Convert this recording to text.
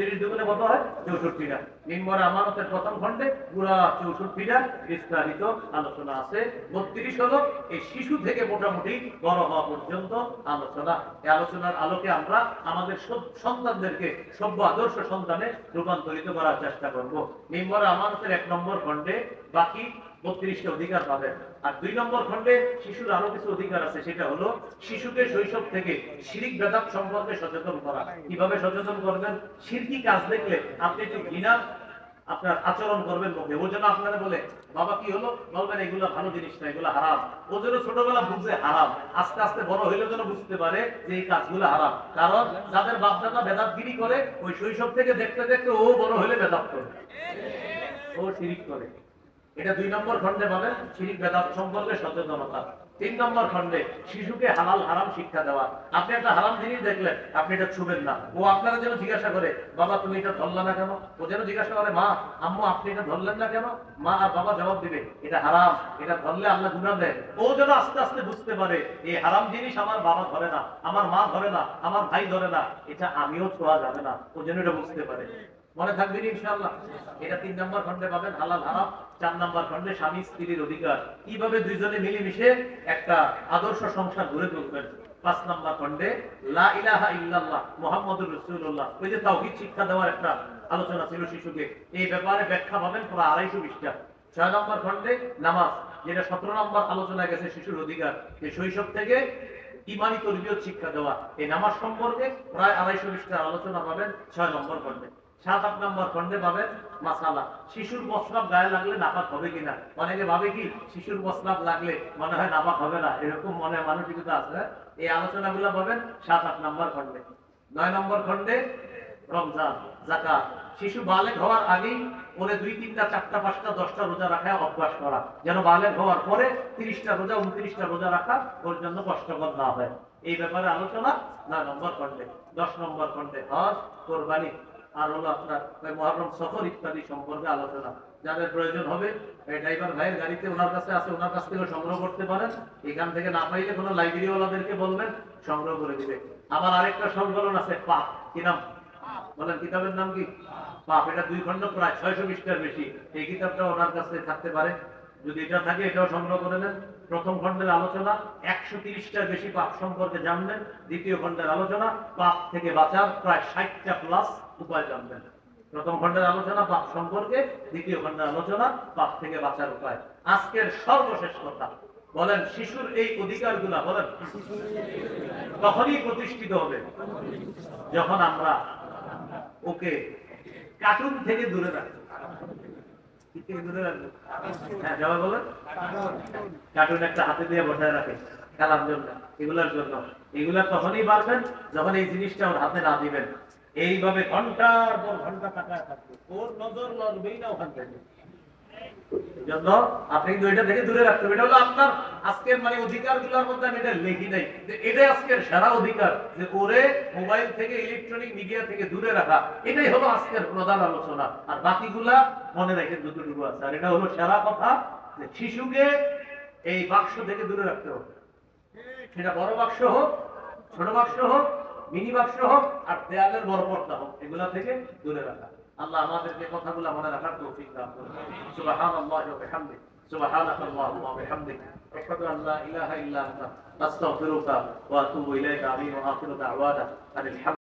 বত্রিশ দুগুণে কত হয়? চৌষট্টিটা। নিম্বরে আমানতের প্রথম খণ্ডে পুরা চৌষট্টিটা বিস্তারিত আলোচনা আছে। বত্রিশ এই শিশু থেকে মোটামুটি বড় হওয়া পর্যন্ত আলোচনা। এই আলোচনার আলোকে আমরা আমাদের সন্তানদেরকে, সভ্য আদর্শ সন্তানে রূপান্তরিত করার চেষ্টা করব। নিম্বরে আমানতের এক নম্বর খণ্ডে বাকি বত্রিশটা অধিকার পাবেন। আর দুই নম্বর খণ্ডে শিশুর আরও কিছু অধিকার আছে, সেটা হলো শিশুকে শৈশব থেকে শিরিক বেদাত সম্পর্কে সচেতন করা। কীভাবে সচেতন করবেন? শিরকি কাজ দেখলে আপনি একটু ঘৃণা আপনার আচরণ করবেন মুখে। ও যেন আপনারা বলে, বাবা, কি হলো? বলবেন এগুলো ভালো জিনিস না, এগুলো হারাম। ও যেন ছোটবেলা বুঝে হারাম। আস্তে আস্তে বড় হইলে যেন বুঝতে পারে যে এই কাজগুলো হারাম। কারণ যাদের বাপদাদা বেদাতগিরি করে, ওই শৈশব থেকে দেখতে দেখতে ও বড় হইলে বেদাত করে। ও শিরিক করে। এটা দুই নম্বর খন্ডে পাবেন শিরিক বেদাত সম্পর্কে সচেতনতা। তিন নম্বর খণ্ডে শিশুকে হালাল হারাম শিক্ষা দেওয়া। আপনি একটা হারাম জিনিস দেখলেন, আপনি এটা ছুবেন না। ও আপনারা যেন জিজ্ঞাসা করে, বাবা, তুমি এটা ধরলে না কেন? ও যেন জিজ্ঞাসা করে, মা, আম্মু, আপনি এটা ধরলেন না কেন? মা আর বাবা জবাব দিবে, এটা হারাম, এটা ধরলে আল্লাহ গুণা দেয় ও যেন আস্তে আস্তে বুঝতে পারে, এই হারাম জিনিস আমার বাবা ধরে না, আমার মা ধরে না, আমার ভাই ধরে না, এটা আমিও ছোঁয়া যাবে না। ও যেন এটা বুঝতে পারে। মনে থাকবে ইনশাআল্লাহ, এটা তিন নম্বর খণ্ডে পাবেন হালাল হারাম, চার নম্বর খণ্ডে স্বামী স্ত্রীর অধিকার। কীভাবে দুইজনে মিলেমিশে একটা আদর্শ সংসার গড়ে তুলবেন। পাঁচ নম্বর ইলাহা ইল্লাল্লাহ, মুহাম্মাদুর রাসূলুল্লাহ। ওই যে তাওহীদ শিক্ষা দেওয়ার একটা আলোচনা ছিল শিশুকে এই ব্যাপারে ব্যাখ্যা পাবেন প্রায় আড়াইশো পৃষ্ঠা ছয় নম্বর খণ্ডে, নামাজ। যেটা সতেরো নম্বর আলোচনা গেছে শিশুর অধিকার। যে শৈশব থেকে ইমানি তরবিয়ত শিক্ষা দেওয়া। এই নামাজ সম্পর্কে প্রায় আড়াইশো পৃষ্ঠার আলোচনা পাবেন ছয় নম্বর খণ্ডে। সাত, আট নম্বর খণ্ডে পাবেন মাসালা শিশুর প্রস্রাব গায়ে লাগলে নাপাক হবে কিনা? অনেকে ভাবে কি শিশুর প্রস্রাব লাগলে মনে হয় নাপাক হবে না? এরকম মনে মানসিকতা আছে হ্যাঁ? এই আলোচনাগুলো পাবেন সাত, আট নম্বর খণ্ডে। নয় নম্বর খণ্ডে রমজান জাকাত শিশু বালেক হওয়ার আগেই ওরে দুই, তিনটা, চারটা, পাঁচটা, দশটা রোজা রাখা অভ্যাস করা। যেন বালেক হওয়ার পরে তিরিশটা রোজা, উনত্রিশটা রোজা রাখা ওর জন্য কষ্টকর না হয়। এই ব্যাপারে আলোচনা নয় নম্বর খণ্ডে। দশ নম্বর খণ্ডে হজ কোরবানি। আর হলো আপনার মহরম সফর ইত্যাদি সম্পর্কে আলোচনা। যাদের প্রয়োজন হবে এই ড্রাইভার ভাইয়ের গাড়িতে ওনার কাছে আছে ওনার কাছ থেকে সংগ্রহ করতে পারেন। এখান থেকে না পাইলে কোনো লাইব্রেরিওয়ালাদেরকে বলবেন সংগ্রহ করে দিবে। আবার আরেকটা সংকলন আছে পাপ। কি নাম? বলেন কিতাবের নাম কি? পাপ। এটা দুই খণ্ড প্রায় ছয়শো পৃষ্ঠার বেশি। এই কিতাবটা ওনার কাছে থাকতে পারে। যদি এটা থাকে, এটাও সংগ্রহ করে নেন। প্রথম খণ্ডের আলোচনা, একশো তিরিশটার বেশি পাপ সম্পর্কে জানবেন। দ্বিতীয় খণ্ডের আলোচনা, পাপ থেকে বাঁচার প্রায় ষাটটা প্লাস উপায় জানবেন। প্রথম খণ্ডের আলোচনা, পাপ সম্পর্কে। দ্বিতীয় খণ্ডের আলোচনা, পাপ থেকে বাঁচার উপায়। আজকের সর্বশেষ কথা, বলেন, শিশুর এই অধিকারগুলা বলেন, তখনই প্রতিষ্ঠিত হবে যখন আমরা ওকে কার্টুন থেকে দূরে রাখব। হ্যাঁ জবাব বলেন কার্টুন একটা হাতে দিয়ে বসায় রাখে। খেলার জন্য এগুলার জন্য। এগুলা তখনই পারবেন যখন এই জিনিসটা ওর হাতে না দিবেন। এইভাবে ঘণ্টার পর ঘণ্টা কাটায় থাকবে। ওর নজর লড়বেই না ওখান থেকে। জন্য আপনি থেকে দূরে রাখতে এটা হলো আপনার আজকের মানে মধ্যে আমি এটা লিখি নাই। এটাই আজকের সেরা অধিকার, যে ওরে মোবাইল থেকে ইলেকট্রনিক মিডিয়া থেকে দূরে রাখা, এটাই হলো আজকের প্রধান আলোচনা। আর বাকিগুলা মনে আছে। আর এটা হলো সেরা কথা, যে শিশুকে এই বাক্স থেকে দূরে রাখতে হবে। সেটা বড় বাক্স হোক, ছোট বাক্স হোক, মিনি বাক্স হোক, আর দেয়ালের বড় পর্দা হোক, এগুলা থেকে দূরে রাখা। আল্লাহ আমাদেরকে কথাগুলো মনে রাখার তৌফিক দান করুন সুবহানাল্লাহি ওয়া বিহামদিহি সুবহানাকা আল্লাহুম্মা ওয়া বিহামদিক আশহাদু আন লা ইলাহা ইল্লা আনতা আস্তাগফিরুকা ওয়া আতুবু ইলাইকা আমিন ওয়া আখিরু দাওয়ানা আনিল